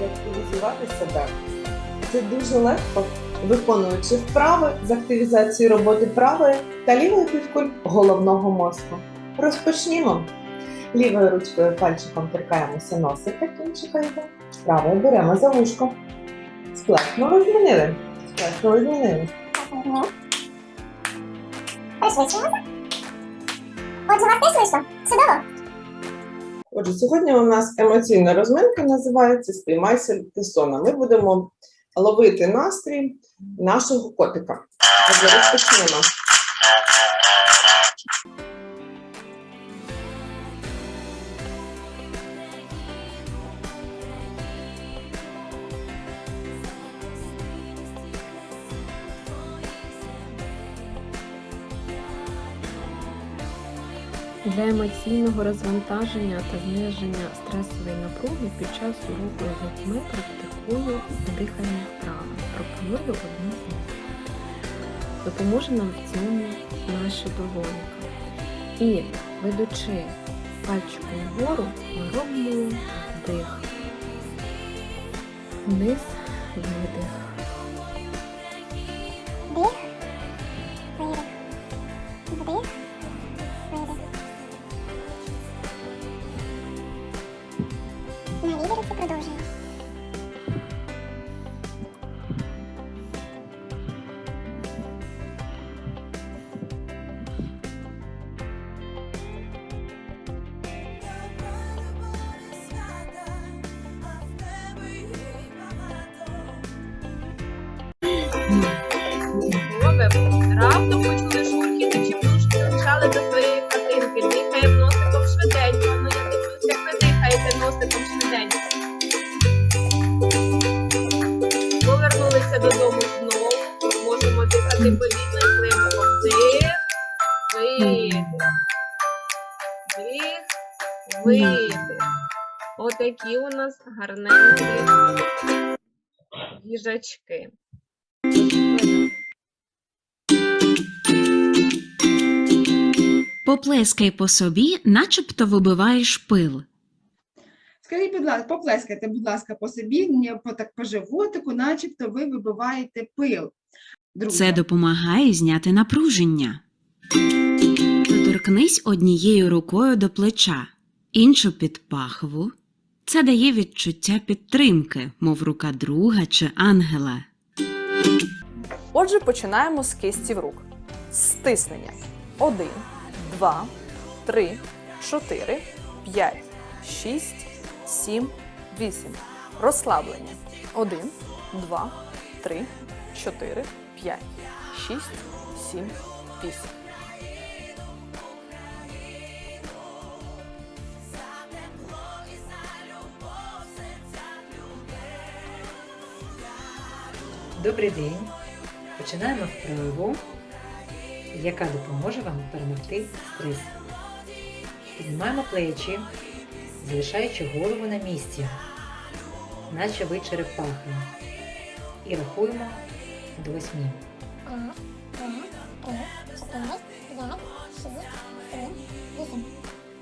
і активізувати себе. Це дуже легко, виконуючи вправи з активізації роботи правої та лівої півкуль головного мозку. Розпочнімо. Лівою ручкою пальчиком торкаємося носика кінчика. Правою беремо за вушко. Сплеснули, змінили. Сплеснули, змінили. Пришвидшуємося. Отже, вас теж? Чудово. Отже, сьогодні у нас емоційна розминка називається Спіймайся Тесона. Ми будемо ловити настрій нашого котика. Отже, розпочнемо. Для емоційного розвантаження та зниження стресової напруги під час уроку з дітьми практикую дихальні вправи. Пропоную одну з них. Допоможе нам в цьому наші долонька. І ведучи пальчиком вгору, ми робимо вдих. Вниз, видих. Руці продовжуємо. Робимо. Носиком швиденько. Повернулися додому знову. Можемо дихати повільно і глибоко. Вдих, видих. Вдих, видих. Отакі у нас гарненькі їжачки. Поплескай по собі, начебто вибиваєш пил. Скажіть, будь ласка, поплескайте, будь ласка, по собі, по, так, по животику, начебто ви вибиваєте пил. Друге. Це допомагає зняти напруження. Доторкнись однією рукою до плеча, іншу під пахву. Це дає відчуття підтримки, мов рука друга чи ангела. Отже, починаємо з кистів рук. Стиснення. 1, 2, 3, 4, 5, 6, 7, 8. Розслаблення. 1, 2, 3, 4, 5, 6, 7, 8. Добрий день. Починаємо вправу, яка допоможе вам перемогти стрес. Піднімаємо плечі, залишаючи голову на місці, наче ви черепахи. І рахуємо до восьми.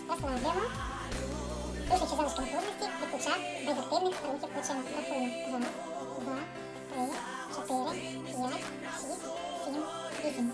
Розслабляємо. Душачи залишки напруженості від плеча без активних рухів плечем. Рахуємо. Раз, два, три, чотири, п'ять, шість, сім, вісім.